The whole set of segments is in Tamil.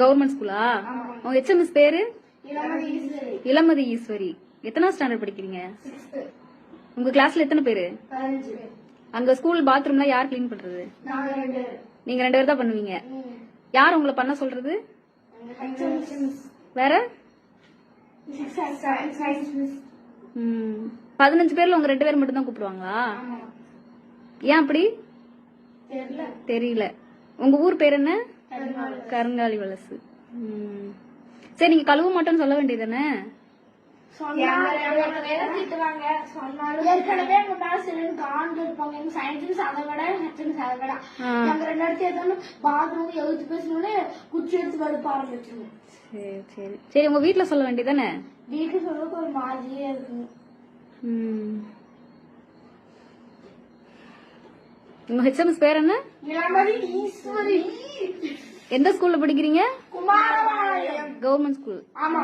கவர்மெண்ட் ஸ்கூலா? உங்க ஹெச்எம்எஸ் பேரு? இளமதி ஈஸ்வரி. எத்தனாவது ஸ்டாண்டர்ட் படிக்கிறீங்க? உங்க கிளாஸ்ல எத்தனை பேரு? அங்க ஸ்கூல் பாத்ரூம்லாம் யார் க்ளீன் பண்றது? நீங்க ரெண்டு பேர். தான் பண்ணுவீங்க. யார் உங்களை பண்ண சொல்றது? வேற. பதினஞ்சு பேர்ல உங்க ரெண்டு பேர் மட்டும் தான் கூப்பிடுவாங்களா? ஏன் அப்படி? தெரியல. உங்க ஊர் பேர் என்ன? கருங்காலி வலசு. சரி நீங்க கழுவ மாட்டோம்னு சொல்ல வேண்டியதானே ஏற்கனவே எங்க மேல சிலருக்கு ஆண்டு இருப்பாங்க. எங்க சயின்ஸ் அதை விட ஹெச்எம்ஸ் அதை விட. எங்க ரெண்டு இடத்துல எடுத்தாலும் பாத்ரூம் எழுத்து பேசணும்னு குச்சி எடுத்து வெளுப்ப ஆரம்பிச்சிருவோம். சரி சரி. சரி உங்க வீட்ல சொல்ல வேண்டியதானே வீட்டுக்கு சொல்றதுக்கு ஒரு மாதிரியே இருக்குங்க ம். உங்க ஹெச்எம்எஸ் பேர் என்ன? ஈஸ்வரி. எந்த ஸ்கூல்ல படிக்கிறீங்க? கவர்மெண்ட் ஸ்கூல் ஆமா.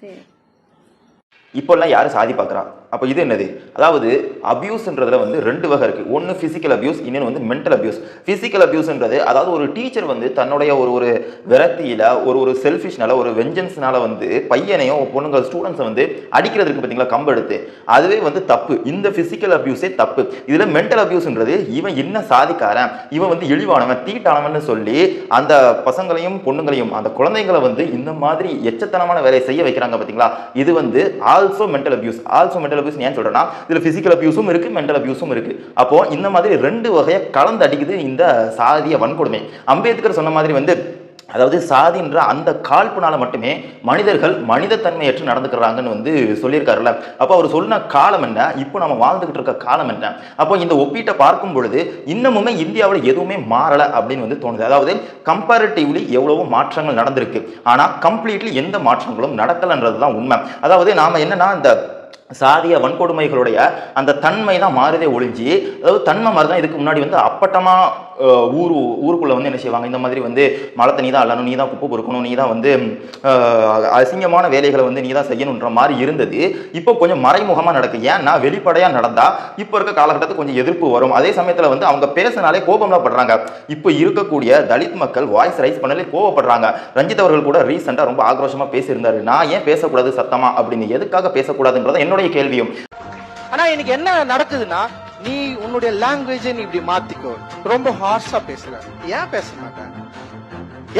சரி. இப்போல்லாம் யார் சாதி பார்க்குறா அப்போ இது என்னது? அதாவது அபியூஸ்ன்றதுல வந்து ரெண்டு வகை இருக்குது ஒன்று ஃபிசிக்கல் அபியூஸ் இன்னொன்று வந்து மென்டல் அபியூஸ் ஃபிசிக்கல் அபியூஸ்ன்றது அதாவது ஒரு டீச்சர் வந்து தன்னுடைய ஒரு ஒரு விரத்தியில் ஒரு ஒரு செல்ஃபிஷ்னால ஒரு வெஞ்சன்ஸ்னால வந்து பையனையும் பொண்ணுங்க ஸ்டூடெண்ட்ஸை வந்து அடிக்கிறதுக்கு பார்த்தீங்களா கம்பு எடுத்து அதுவே வந்து தப்பு. இந்த ஃபிசிக்கல் அபியூஸே தப்பு. இதில் மென்டல் அபியூஸ்ன்றது இவன் என்ன சாதிக்காரன்? இவன் வந்து இழிவானவன் தீட்டானவன்னு சொல்லி அந்த பசங்களையும் பொண்ணுங்களையும் அந்த குழந்தைங்களை வந்து இந்த மாதிரி எச்சத்தனமான வேலையை செய்ய வைக்கிறாங்க பார்த்தீங்களா இது வந்து also mental abuse also mental abuse ஏன் சொல்றேன்னா இதில் ஃபிசிக்கல் அபியூஸும் இருக்குது மென்டல் அபியூஸும் இருக்குது அப்போ இந்த மாதிரி ரெண்டு வகையை கலந்து அடிக்குது இந்த சாதிய வன்கொடுமை. அம்பேத்கர் சொன்ன மாதிரி வந்து அதாவது சாதின்ற அந்த காழ்ப்புனால மட்டுமே மனிதர்கள் மனிதத்தன்மையற்று நடந்துக்கிறாங்கன்னு வந்து சொல்லியிருக்காருல்ல. அப்போ அவர் சொன்ன காலம் என்ன? இப்போ நம்ம வாழ்ந்துகிட்டு இருக்க காலம் என்ன? அப்போ இந்த ஒப்பீட்டை பார்க்கும் பொழுது இன்னமுமே இந்தியாவில் எதுவுமே மாறலை அப்படின்னு வந்து தோணுது. அதாவது கம்பேரிட்டிவ்லி எவ்வளவோ மாற்றங்கள் நடந்திருக்கு. ஆனால் கம்ப்ளீட்லி எந்த மாற்றங்களும் நடக்கலைன்றது தான் உண்மை. அதாவது நாம் என்னன்னா இந்த சாதிய வன்கொடுமைகளுடைய அந்த தன்மை தான் மாறுதே ஒழிஞ்சு அதாவது தன்மை மாதிரி தான் இதுக்கு முன்னாடி வந்து அப்பட்டமாக ஊர் ஊருக்குள்ளே வந்து என்ன செய்வாங்க? இந்த மாதிரி வந்து மழை தண்ணி தான் அள்ளணும் நீ தான் குப்பை பொறுக்கணும் நீ தான் வந்து அசிங்கமான வேலைகளை வந்து நீ தான் செய்யணுன்ற மாதிரி இருந்தது. இப்போ கொஞ்சம் மறைமுகமாக நடக்குது ஏன்னா வெளிப்படையாக நடந்தா இப்போ இருக்க காலகட்டத்துக்கு கொஞ்சம் எதிர்ப்பு வரும். அதே சமயத்தில் வந்து அவங்க பேசினாலே கோபம்லாம் படுறாங்க. இப்போ இருக்கக்கூடிய தலித் மக்கள் வாய்ஸ் ரைஸ் பண்ணலே கோவப்படுறாங்க. ரஞ்சித் அவர்கள் கூட ரீசெண்டாக ரொம்ப ஆக்ரோஷமாக பேசியிருந்தாரு. நான் ஏன் பேசக்கூடாது சத்தமா அப்படின்னு? எதுக்காக பேசக்கூடாதுன்றது என்னுடைய கேள்வியும். ஆனால் எனக்கு என்ன நடக்குதுன்னா நீ உன்னுடைய லாங்குவேஜை நீ இப்படி மாத்திக்கோ. ரொம்ப ஹார்ஷா பேசுற ஏன் பேச மாட்டேன்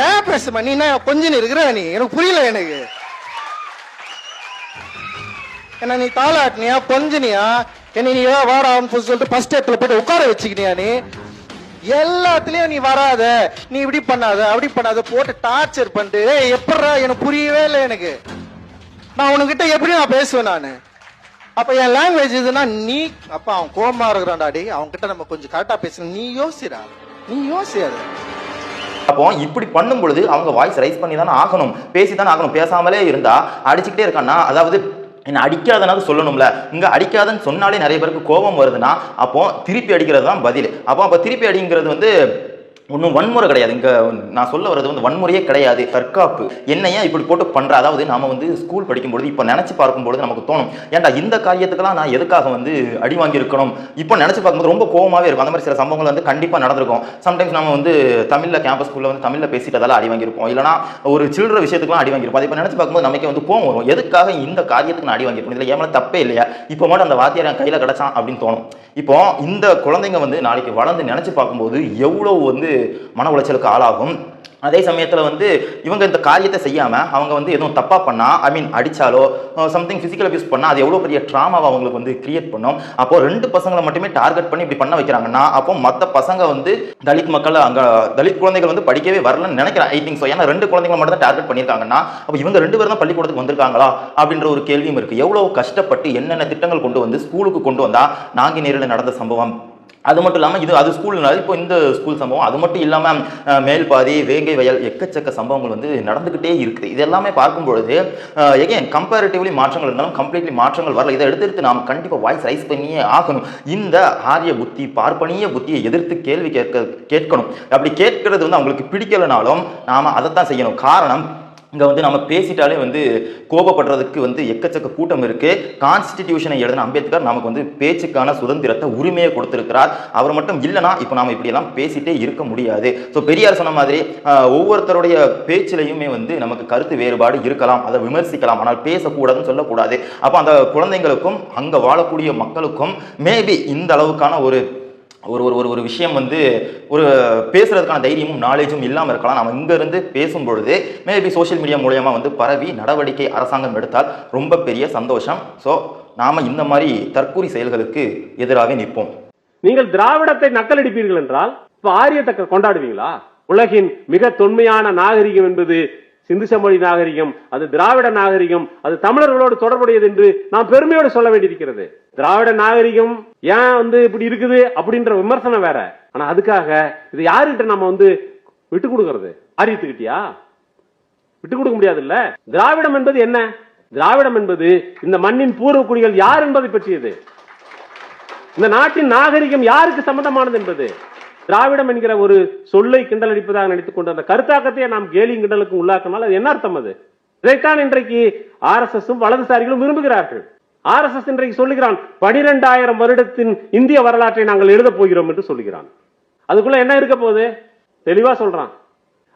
ஏன் பேசுமா நீ என்ன கொஞ்சம் இருக்கிற நீ? எனக்கு புரியல எனக்கு. என்ன நீ தாளாட்டினியா கொஞ்சனியா? என்ன நீ ஏன் வாடான்னு சொல்லிட்டு ஃபர்ஸ்ட் இடத்துல போயிட்டு உட்கார வச்சுக்கினியா நீ? எல்லாத்துலயும் நீ வராத. நீ இப்படி பண்ணாத அப்படி பண்ணாத போட்டு டார்ச்சர் பண்ணிட்டு எப்படா எனக்கு புரியவே இல்லை எனக்கு. நான் உனக்கிட்ட எப்படி நான் பேசுவேன் நான். அப்ப என் லாங்குவேஜ் இதுன்னா நீ அப்ப அவன் கோபமா இருக்கிறான்டா டேய் அவன் கிட்ட நம்ம கொஞ்சம் கரெக்டா பேசணும் நீ யோசிடா. நீ யோசியாது. அப்போ இப்படி பண்ணும் பொழுது அவங்க வாய்ஸ் ரைஸ் பண்ணி தானே ஆகணும். பேசி தானே ஆகணும். பேசாமலே இருந்தா அடிச்சுக்கிட்டே இருக்கான்னா அதாவது என்ன அடிக்காதனாவது சொல்லணும்ல. இங்க அடிக்காதன்னு சொன்னாலே நிறைய பேருக்கு கோபம் வருதுன்னா அப்போ திருப்பி அடிக்கிறது தான் பதில். அப்போ அப்போ திருப்பி அடிங்கிறது வந்து ஒன்றும் வன்முறை கிடையாது. இங்கே நான் சொல்ல வர்றது வந்து வன்முறையே கிடையாது. தற்காப்பு. என்ன ஏன் இப்படி போட்டு பண்ணுற அதாவது நாம் வந்து ஸ்கூல் படிக்கும்பொழுது இப்போ நினச்சி பார்க்கும்பொழுது நமக்கு தோணும் ஏன்டா இந்த காரியத்துக்கெல்லாம் நான் எதுக்காக வந்து அடி வாங்கியிருக்கணும்? இப்போ நினச்சி பார்க்கும்போது ரொம்ப கோவமாகவே இருக்கும். அந்த மாதிரி சில சம்பவங்கள் வந்து கண்டிப்பாக நடந்திருக்கும். சம்டைம்ஸ் நம்ம வந்து தமிழில் கேம்பஸ் ஸ்கூலில் வந்து தமிழில் பேசிட்டதால அடி வாங்கியிருப்போம். இல்லைனா ஒரு சில்லற விஷயத்துக்குலாம் அடி வாங்கியிருப்போம். அதை இப்போ நினச்சி பார்க்கும்போது நமக்கு வந்து கோவம் வரும். எதுக்காக இந்த காரியத்துக்கு நான் அடி வாங்கியிருப்போம் இதில் ஏன் தப்பே இல்லையா? இப்போ மட்டும் அந்த வாத்தியார் என் கையில் கிடச்சான் அப்படின்னு தோணும். இப்போ இந்த குழந்தைங்க வந்து நாளைக்கு வளர்ந்து நினச்சி பார்க்கும்போது எவ்வளோ வந்து மன உளைச்சலுக்கு ஆளாகும். அதே சமயத்தில் வந்து இவங்க இந்த காரியத்தை செய்யாமல் அவங்க வந்து எதுவும் தப்பாக பண்ணால் ஐ மீன் அடித்தாலோ சம்திங் ஃபிசிக்கல் அபியூஸ் பண்ணால் அது எவ்வளோ பெரிய ட்ராமாவை அவங்களுக்கு வந்து கிரியேட் பண்ணும். அப்போ ரெண்டு பசங்களை மட்டுமே டார்கெட் பண்ணி இப்படி பண்ண வைக்கிறாங்கன்னா அப்போ மற்ற பசங்க வந்து தலித் மக்கள் அங்கே தலித் குழந்தைகள் வந்து படிக்கவே வரலன்னு நினைக்கிறேன் ஐ திங்க் ஸோ ஏன்னா ரெண்டு குழந்தைங்களை மட்டும் தான் டார்கெட் பண்ணியிருக்காங்கன்னா அப்போ இவங்க ரெண்டு பேரும் தான் பள்ளிக்கூடத்துக்கு வந்திருக்காங்களா அப்படின்ற ஒரு கேள்வியும் இருக்குது எவ்வளோ கஷ்டப்பட்டு என்னென்ன திட்டங்கள் கொண்டு வந்து ஸ்கூலுக்கு கொண்டு வந்தால் நாங்கி நேரில் நடந்த சம்பவம் அது மட்டும் இல்லாமல் இது அது ஸ்கூல்னால இப்போ இந்த ஸ்கூல் சம்பவம் அது மட்டும் இல்லாமல் மேல்பாதி வேங்கை வயல் எக்கச்சக்க சம்பவங்கள் வந்து நடந்துக்கிட்டே இருக்குது. இது எல்லாமே பார்க்கும்பொழுது எகைன் கம்பேரிட்டிவ்லி மாற்றங்கள் இருந்தாலும் கம்ப்ளீட்லி மாற்றங்கள் வரல. இதை எடுத்து எடுத்து நாம் கண்டிப்பாக வாய்ஸ் ரைஸ் பண்ணியே ஆகணும். இந்த ஆரிய புத்தி பார்ப்பனிய புத்தியை எதிர்த்து கேள்வி கேட்க கேட்கணும். அப்படி கேட்கறது வந்து அவங்களுக்கு பிடிக்கலனாலும் நாம் அதைத்தான் செய்யணும். காரணம் இங்கே வந்து நம்ம பேசிட்டாலே வந்து கோபப்படுறதுக்கு வந்து எக்கச்சக்க கூட்டம் இருக்குது கான்ஸ்டிடியூஷனை எழுதின அம்பேத்கர் நமக்கு வந்து பேச்சுக்கான சுதந்திரத்தை உரிமையை கொடுத்துருக்கிறார். அவர் மட்டும் இல்லைனா இப்போ நாம் இப்படியெல்லாம் பேசிட்டே இருக்க முடியாது. ஸோ பெரியார் சொன்ன மாதிரி ஒவ்வொருத்தருடைய பேச்சிலையுமே வந்து நமக்கு கருத்து வேறுபாடு இருக்கலாம். அதை விமர்சிக்கலாம். ஆனால் பேசக்கூடாதுன்னு சொல்லக்கூடாது. அப்போ அந்த குழந்தைங்களுக்கும் அங்கே வாழக்கூடிய மக்களுக்கும் மேபி இந்த அளவுக்கான ஒரு ஒரு ஒரு ஒரு ஒரு விஷயம் வந்து ஒரு பேசுறதுக்கான தைரியமும் நாலேஜும் இல்லாமல் இருக்கலாம். நம்ம இங்கேருந்து பேசும் பொழுது மேபி சோஷியல் மீடியா மூலயமா வந்து பரவி நடவடிக்கை அரசாங்கம் எடுத்தால் ரொம்ப பெரிய சந்தோஷம். ஸோ நாம இந்த மாதிரி தற்கூரி செயல்களுக்கு எதிராக நிற்போம். நீங்கள் திராவிடத்தை நக்கலடிப்பீர்கள் என்றால் இப்ப ஆரியத்தை கொண்டாடுவீங்களா? உலகின் மிக தொன்மையான நாகரிகம் என்பது சிந்து சமொழி நாகரிகம் அது திராவிட நாகரிகம் அது தமிழர்களோடு தொடர்புடையது என்று நாம் பெருமையோடு சொல்ல வேண்டியிருக்கிறது. திராவிட நாகரிகம் ஏன் வந்து இப்படி இருக்குது அப்படின்ற விமர்சனம் வேற. ஆனா அதுக்காக இது யாருகிட்ட நம்ம வந்து விட்டு கொடுக்கறது? ஆரியத்துக்கிட்டியா? விட்டு கொடுக்க முடியாது இல்ல திராவிடம் என்பது என்ன? திராவிடம் என்பது இந்த மண்ணின் பூர்வ குடிகள் யார் என்பதை பற்றியது. இந்த நாட்டின் நாகரிகம் யாருக்கு சம்பந்தமானது என்பது. திராவிடம் என்கிற ஒரு சொல்லை கிண்டல் அடிப்பதாக நினைத்துக் கொண்ட அந்த கருத்தாக்கத்தையே நாம் கேலியும் கிண்டலுக்கும் உள்ளாக்கினால் அது என்ன அர்த்தம் அது? இதைத்தான் இன்றைக்கு ஆர் எஸ் எஸ்ஸும் வலதுசாரிகளும் விரும்புகிறார்கள். ஆர் எஸ் எஸ் இன்றைக்கு சொல்லுகிறான் பனிரெண்டாயிரம் வருடத்தின் இந்திய வரலாற்றை நாங்கள் எழுதப் போகிறோம் என்று சொல்லுகிறான். அதுக்குள்ள என்ன இருக்க போகுது? தெளிவா சொல்றான்.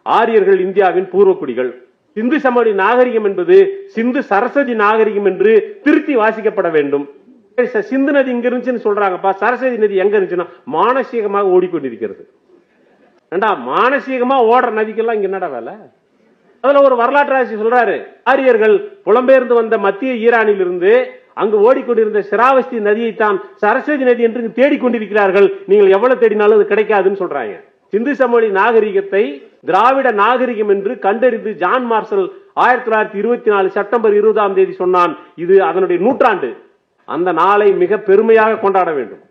ஆரியர்கள் இந்தியாவின் பூர்வக்குடிகள். சிந்து சமவெளி நாகரிகம் என்பது சிந்து சரஸ்வதி நாகரிகம் என்று திருத்தி வாசிக்கப்பட வேண்டும். சிந்து நதி இங்க இருந்துச்சுன்னு சொல்றாங்கப்பா. சரஸ்வதி நதி எங்க இருந்துச்சுன்னா மானசீகமாக ஓடிக்கொண்டிருக்கிறது. ஏண்டா மானசீகமா ஓடுற நதிக்கெல்லாம் இங்க என்னடா வேலை? அதுல ஒரு வரலாற்று ஆட்சி சொல்றாரு. ஆரியர்கள் புலம்பெயர்ந்து வந்த மத்திய ஈரானில் இருந்து அங்கு ஓடிக்கொண்டிருந்த சிராவஸ்தி நதியைத்தான் சரஸ்வதி நதி என்று தேடிக்கொண்டிருக்கிறார்கள். நீங்கள் எவ்வளவு தேடினாலும் அது கிடைக்காதுன்னு சொல்றாங்க. சிந்து சமவெளி நாகரிகத்தை திராவிட நாகரிகம் என்று கண்டறிந்து ஜான் மார்சல் ஆயிரத்தி தொள்ளாயிரத்தி இருபத்தி நாலு செப்டம்பர் இருபதாம் தேதி சொன்னான். இது அதனுடைய நூற்றாண்டு. அந்த நாளை மிக பெருமையாக கொண்டாட வேண்டும்.